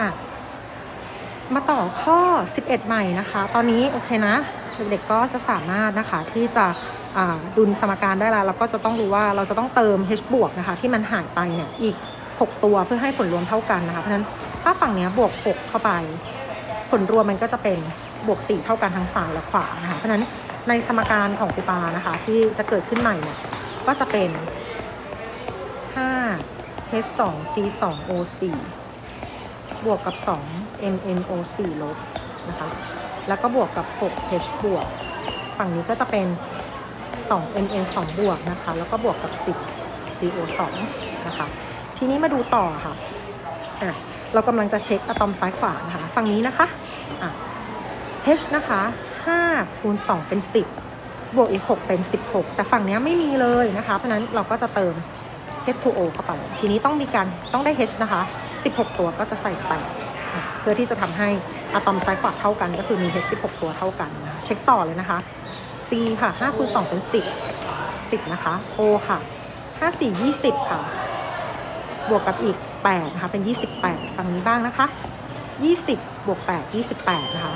อะ มาต่อข้อ 11 ใหม่นะคะ ตอนนี้โอเคนะ เด็กๆก็จะสามารถนะคะที่จะดุลสมการได้แล้วเราก็จะต้องรู้ว่าเราจะต้องเติม h บวกนะคะ ที่มันหายไปเนี่ยอีก 6 ตัวเพื่อให้ผลรวมเท่ากันนะคะ เพราะฉะนั้นถ้าฝั่งเนี้ยบวก 6 เข้าไป ผลรวมมันก็จะเป็นบวก 4 เท่ากันทั้งซ้ายและขวานะคะ เพราะฉะนั้นในสมการของปูปานะคะ ที่จะเกิดขึ้นใหม่เนี่ยก็จะเป็น5 h 2 c 2 o 4 บวกกับ2 m n o 4ลบนะคะ แล้วก็บวกกับ 6 h บวก ฝั่งนี้ก็จะเป็น2 m n 2 บวกนะคะ แล้วก็บวกกับ 10 c o 2นะคะ ทีนี้มาดูต่อค่ะอะ เรากำลังจะเช็คอะตอมซ้ายขวานะคะ ฝั่งนี้นะคะอะ h นะคะ5คูณ2เป็น 10 บวกอีก 6 เป็น 16 แต่ฝั่งนี้ไม่มีเลยนะคะ เพราะนั้นเราก็จะเติม H2O เข้าไป ทีนี้ต้องมีการต้องได้ H นะคะ 16 ตัวก็จะใส่ไป เพื่อที่จะทำให้อะตอมซ้ายขวาเท่ากันก็คือมี H 16 ตัวเท่ากัน เช็คต่อเลยนะคะ C ค่ะ5คูณ2เป็น 10 10 นะคะ O ค่ะ5 4 20 ค่ะ บวกกับอีก8นะคะเป็น 28 ฝั่งนี้บ้างนะคะ 20 บวก 8 28 นะคะ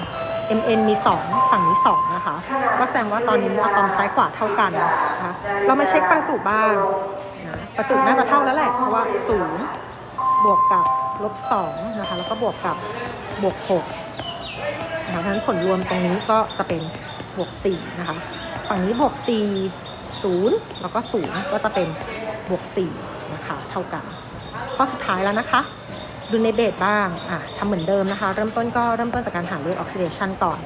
MN มี 2 ฝั่งนี้ 2 นะคะ ก็แสดงว่าตอนนี้อะตอมซ้ายขวาเท่ากันนะคะ เรามาเช็คประจุบ้างนะประจุน่าจะเท่าแล้วแหละ เพราะว่า 0 บวกกับลบ2นะคะ แล้วก็บวกกับบวก6นะคะเพราะฉะนั้นผลรวมตรงนี้ก็จะเป็นบวก4นะคะ ฝั่งนี้บวก4 0 แล้วก็ 0 ก็จะเป็นบวก4นะคะ เท่ากันข้อสุดท้ายแล้วนะคะ ดูในเบสบ้างอะทำเหมือนเดิมนะคะ เริ่มต้นก็เริ่มต้นจากการหาเลือดออกซิเดชันก่อน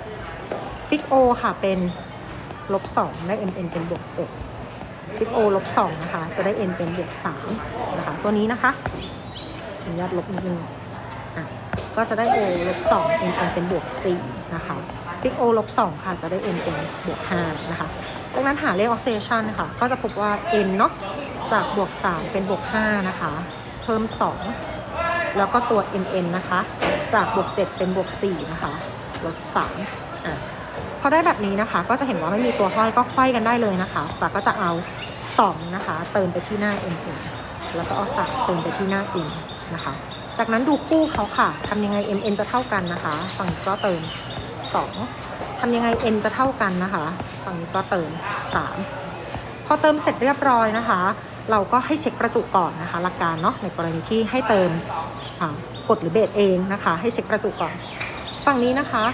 ฟิกโอค่ะเป็นลบสองได้ MN เป็นบวกเจ็ดฟิกโอลบสองนะคะ จะได้ N เป็นบวกสามนะคะ ตัวนี้นะคะ อนุญาตลบนิดนึงอะก็จะได้ O ลบสอง N N เป็นบวกสี่นะคะฟิกโอลบสองค่ะจะได้ N เป็นบวกห้านะคะจากนั้นหาเลขออกซิเดชันค่ะ ก็จะพบว่า N เนาะจากบวกสามเป็นบวกห้านะคะ เพิ่มสองแล้วก็ตัว mn นะคะ จากบวก 7 เป็นบวก 4 นะคะ ลด3อะพอได้แบบนี้นะคะ ก็จะเห็นว่าไม่มีตัวห้อยก็ไขว้กันได้เลยนะคะ แต่ก็จะเอา 2 นะคะ เติมไปที่หน้า mn แล้วก็เอา 3 เติมไปที่หน้า n นะคะ จากนั้นดูคู่เขาค่ะทำยังไง mn จะเท่ากันนะคะ ฝั่งนี้ก็เติม 2ทำยังไง n จะเท่ากันนะคะ ฝั่งนี้ก็เติม 3 พอเติมเสร็จเรียบร้อยนะคะ เราก็ให้เช็คประจุก่อนนะคะหลักการเนาะในกรณีที่ให้เติมกดหรือเบสเองนะคะ ให้เช็คประจุก่อน ฝั่งนี้นะคะ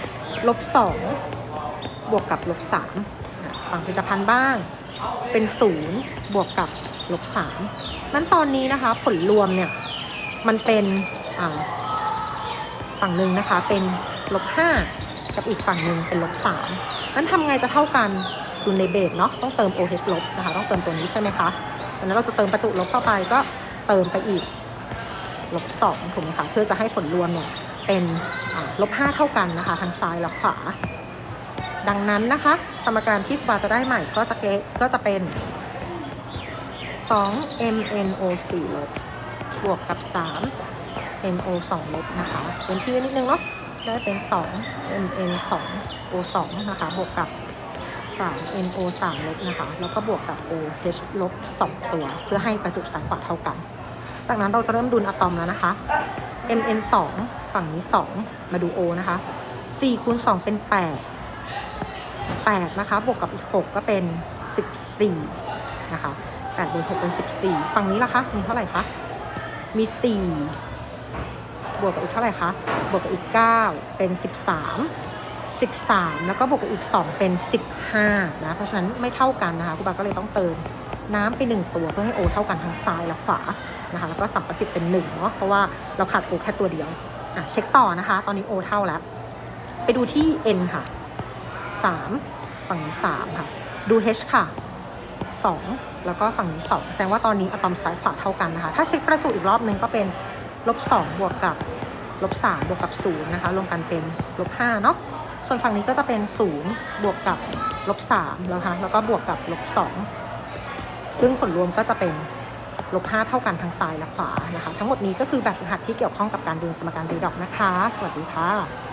ลบสองบวกกับลบสามฝั่งผลิตภัณฑ์บ้าง เป็นศูนย์บวกกับลบสามนั้นตอนนี้นะคะ ผลรวมเนี่ย มันเป็นฝั่งหนึ่งนะคะเป็นลบห้ากับอีกฝั่งหนึ่งเป็นลบสามนั้นทำไงจะเท่ากันดูในเบสเนาะต้องเติม OH ลบนะคะ ต้องเติมตัวนี้ใช่ไหมคะดังนั้นเราจะเติมประจุลบเข้าไปก็เติมไปอีกลบสองถูกไหมคะเพื่อจะให้ผลรวมเนี่ยเป็นลบห้าเท่ากันนะคะทางซ้ายและขวา ดังนั้นนะคะ สมการที่ครูบาจะได้ใหม่ก็จะเกก็จะเป็น 2 mno 4ลบ บวกกับ3 no 2ลบนะคะเป็นที่นิดนึงเนาะได้เป็น 2 mn 2 o 2นะคะ บวกกับ3 no 3ลบนะคะ แล้วก็บวกกับ oh ลบ 2 ตัว เพื่อให้ประจุซ้ายขวาเท่ากัน จากนั้นเราจะเริ่มดุลอะตอมแล้วนะคะ mn 2ฝั่งนี้ 2 มาดู o นะคะ 4คูณ2เป็น 8 8 นะคะ บวกกับอีก 6 ก็เป็น 14 นะคะ8บวก6เป็น 14 ฝั่งนี้ล่ะคะ มีเท่าไหร่คะ มี 4 บวกกับอีกเท่าไหร่คะ บวกกับอีก 9 เป็น 13 13 แล้วก็บวกกับอีก 2 เป็น 15 นะ เพราะฉะนั้นไม่เท่ากันนะคะครูบาก็เลยต้องเติมน้ำไป 1 ตัวเพื่อให้ O เท่ากันทั้งซ้ายและขวานะคะ แล้วก็สัมประสิทธิ์เป็น1เนาะ เพราะว่าเราขาด O แค่ตัวเดียว อะ เช็คต่อนะคะ ตอนนี้ O เท่าแล้ว ไปดูที่ N ค่ะ 3 ฝั่งนี้3ค่ะ ดู H ค่ะ 2 แล้วก็ฝั่งนี้2แสดงว่าตอนนี้อะตอมซ้ายขวาเท่ากันนะคะ ถ้าเช็คประจุอีกรอบนึงก็เป็นลบ2บวกกับลบ3บวกกับ0นะคะรวมกันเป็นลบ5เนาะส่วนฝั่งนี้ก็จะเป็น0บวกกับลบ3แล้วค่ะแล้วก็บวกกับลบ2ซึ่งผลรวมก็จะเป็นลบ5เท่ากันทั้งซ้ายและขวานะคะ ทั้งหมดนี้ก็คือแบบฝึกหัดที่เกี่ยวข้องกับการดูสมการรีดอกนะคะ สวัสดีค่ะ